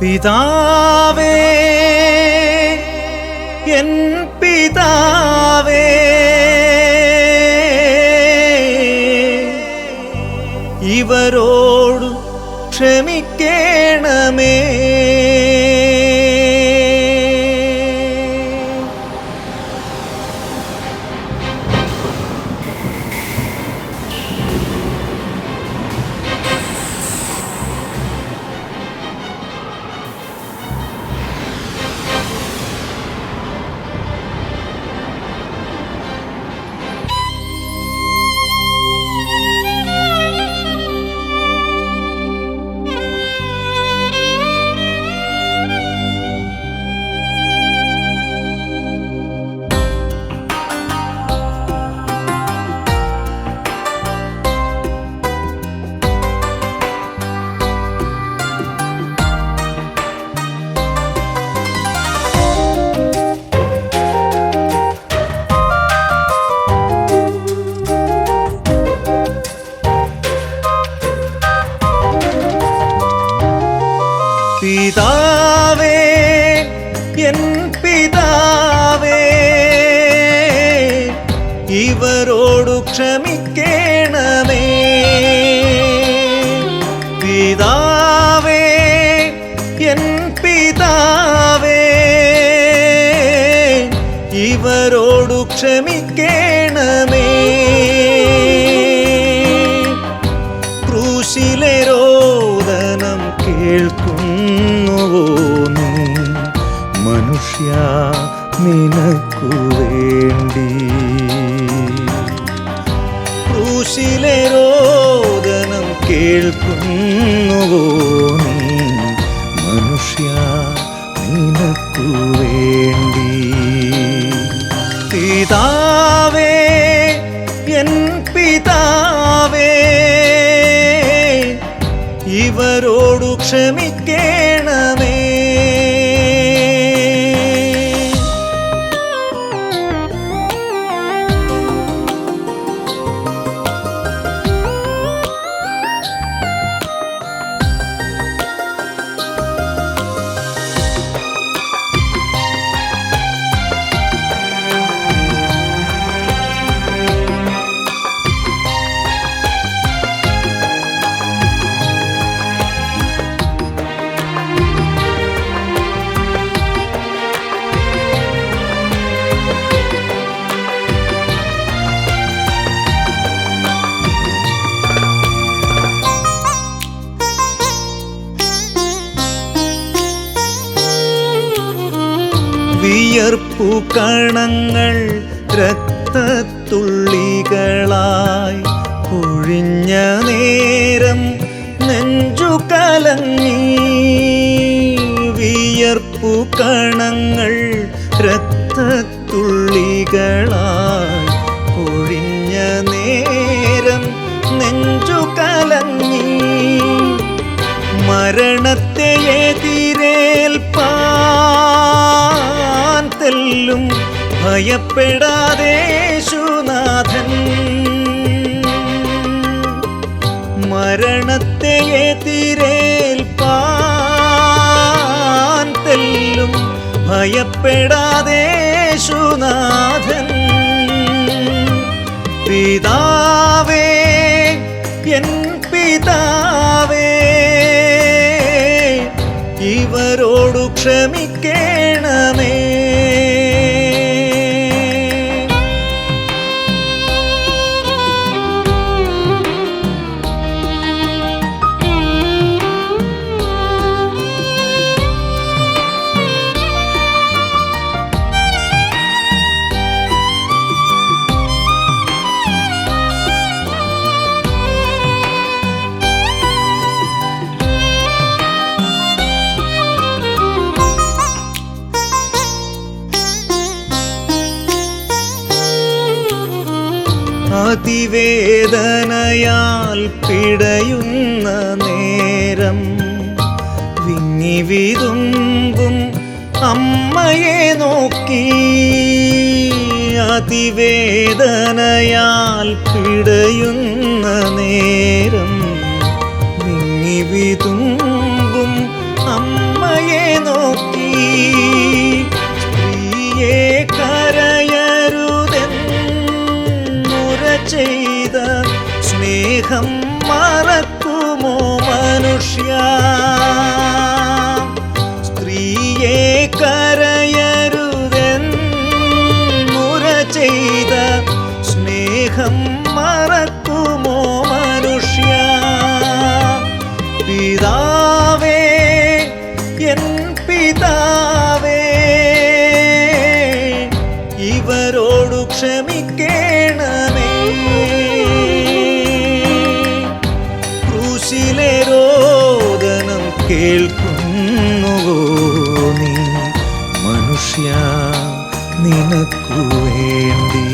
പിതാവേ എൻ പിതാവേ. ഇവരോടു ക്ഷമിക്കണമേ. ഇവരോടു ക്ഷമിക്കണമേ. പിതാവേ എൻ പിതാവേ ഇവരോടു ക്ഷമിക്കണമേ. ക്രൂശിലെ രോദനം കേൾക്കുന്നുവോ നീ? മനുഷ്യ നിനക്കു വേണ്ടി ക്രൂശിലെ രോദനം കേൾക്കുന്നുവോ നീ? മനുഷ്യ നിനക്കു വേണ്ടി. പിതാവേ എൻ പിതാവേ ഇവരോടു ക്ഷമിക്കണമേ വിയർപ്പു കണങ്ങൾ രക്തത്തുള്ളികളായി ഒഴിഞ്ഞ നേരം നെഞ്ചു കലങ്ങി വിയർപ്പു കണങ്ങൾ രക്തത്തുള്ളികളായി ഭയപ്പെടാതെ യേശുനാഥൻ. മരണത്തെ തീരേൽപ്പെല്ലും ഭയപ്പെടാതെ യേശുനാഥൻ. പിതാവേ എൻ പിതാവേ ഇവരോടു ക്ഷമിക്കണമേ അതിവേദനയാൽ പിടയുന്ന നേരം വിങ്ങി വിതുമ്പും അമ്മയെ നോക്കി. അതിവേദനയാൽ പിടയുന്ന നേരം വിങ്ങി സ്നേഹം മറക്കുമോ മനുഷ്യ? സ്ത്രീയെ കരയ നിൽക്കുന്നുവോ നീ? മനുഷ്യ നിനക്കു വേണ്ടി